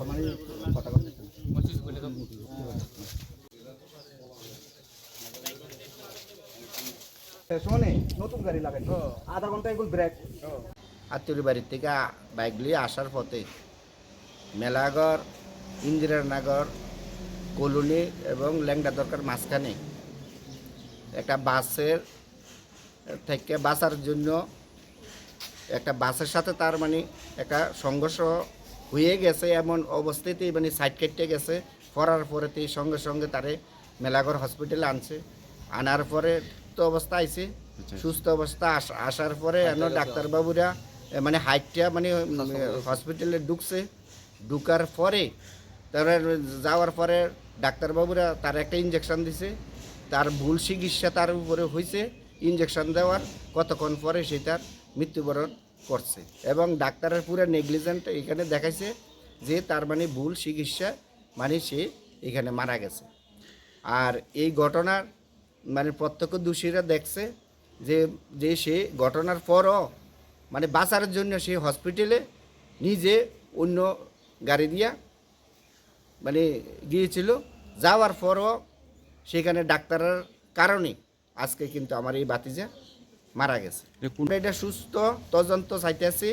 মানে কথা শোনে নতুন গাড়ি লাগাই আধা ঘণ্টা এগুলো ব্রেক আত্মীয় বাড়ির থেকে বাইক নিয়ে আসার পথে মেলাগড় ইন্দিরানগর কলোনি এবং ল্যাংডা দরকার মাঝখানে একটা বাসের থেকে বাঁচার জন্য একটা বাসের সাথে তার মানে একটা সংঘর্ষ হয়ে গেছে এমন অবস্থাতেই মানে সাইড কেটে গেছে। পড়ার পরেতেই সঙ্গে সঙ্গে তারে মেলাগড় হসপিটালে আনছে। আনার পরে তো অবস্থা আইছে। সুস্থ অবস্থা আস- আসার পরে এন ডাক্তারবাবুরা মানে হাইটটা মানে হসপিটালে ঢুকছে। ঢুকার পরে তারা যাওয়ার পরে ডাক্তারবাবুরা তার একটা ইঞ্জেকশন দিছে। তার ভুল চিকিৎসা তার উপরে হয়েছে ইঞ্জেকশন দেওয়ার কতক্ষণ পরে সে তার মৃত্যুবরণ করছে। এবং ডাক্তারের পুরো নেগলিজেন্ট এখানে দেখাইছে যে তার মানে ভুল চিকিৎসা মানে সে এখানে মারা গেছে। আর এই ঘটনার মানে প্রত্যক্ষ দোষীরা দেখছে যে যে সে ঘটনার পরও মানে বাঁচার জন্য সে হসপিটালে নিজে অন্য গাড়ি দিয়া মানে গিয়েছিল। যাওয়ার পরও সেখানে ডাক্তারের কারণে আজকে কিন্তু আমার এই বাতিজা মারা গেছে। এটা সুস্থ তদন্ত চাইতেছি।